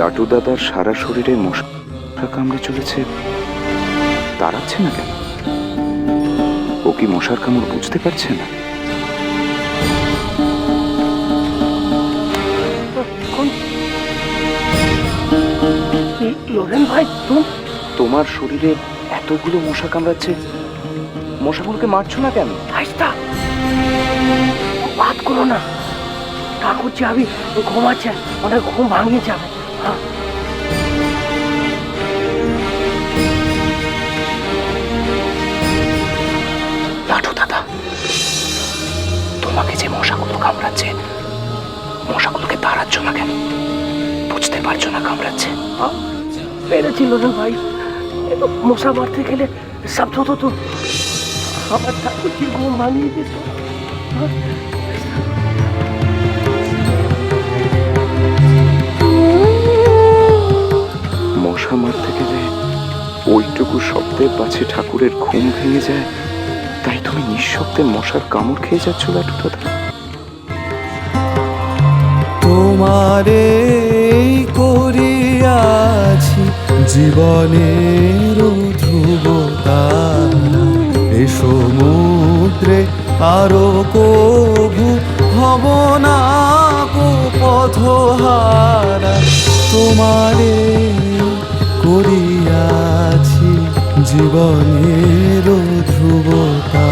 লাটু দাদার সারা শরীরে মশা কামড়ে চলেছে। তাড়াচ্ছে না কেন? ও কি মশার কামড় বুঝতে পারছে না? লোরেন ভাই তুমি তোমার শরীরে এতগুলো মশা কামড়াচ্ছে মশাগুলোকে মারছো না কেন? আইস্তা! বাদ করো না। ঠাকুর যে আমি ঘুমাচ্ছে অনেক ঘুম ভাঙিয়ে যাবে। লাটু দাদা তোমাকে যে মশাগুলো কামড়াচ্ছে মশাগুলোকে তাড়াচ্ছ না কেন? বুঝতে পারছ না কামড়াচ্ছে? হ্যাঁ, পেরেছি লোরেন ভাই মশা মারতে গেলে সব হতো তো আমার ঠাকুর যে ঘুম ভাঙিয়ে দিত। শব্দের পাছে ঠাকুরের ঘুম ভেঙে যায়। তাই তুমি নিঃশব্দে মশার কামড় খেয়ে যাচ্ছ, লাটু দাদা। তোমারে করিয়াছি জীবনের এ সমুদ্রে আরও কভু হব না পথহারা। তোমারে করিয়াছি জীবনের ধ্রুবতা।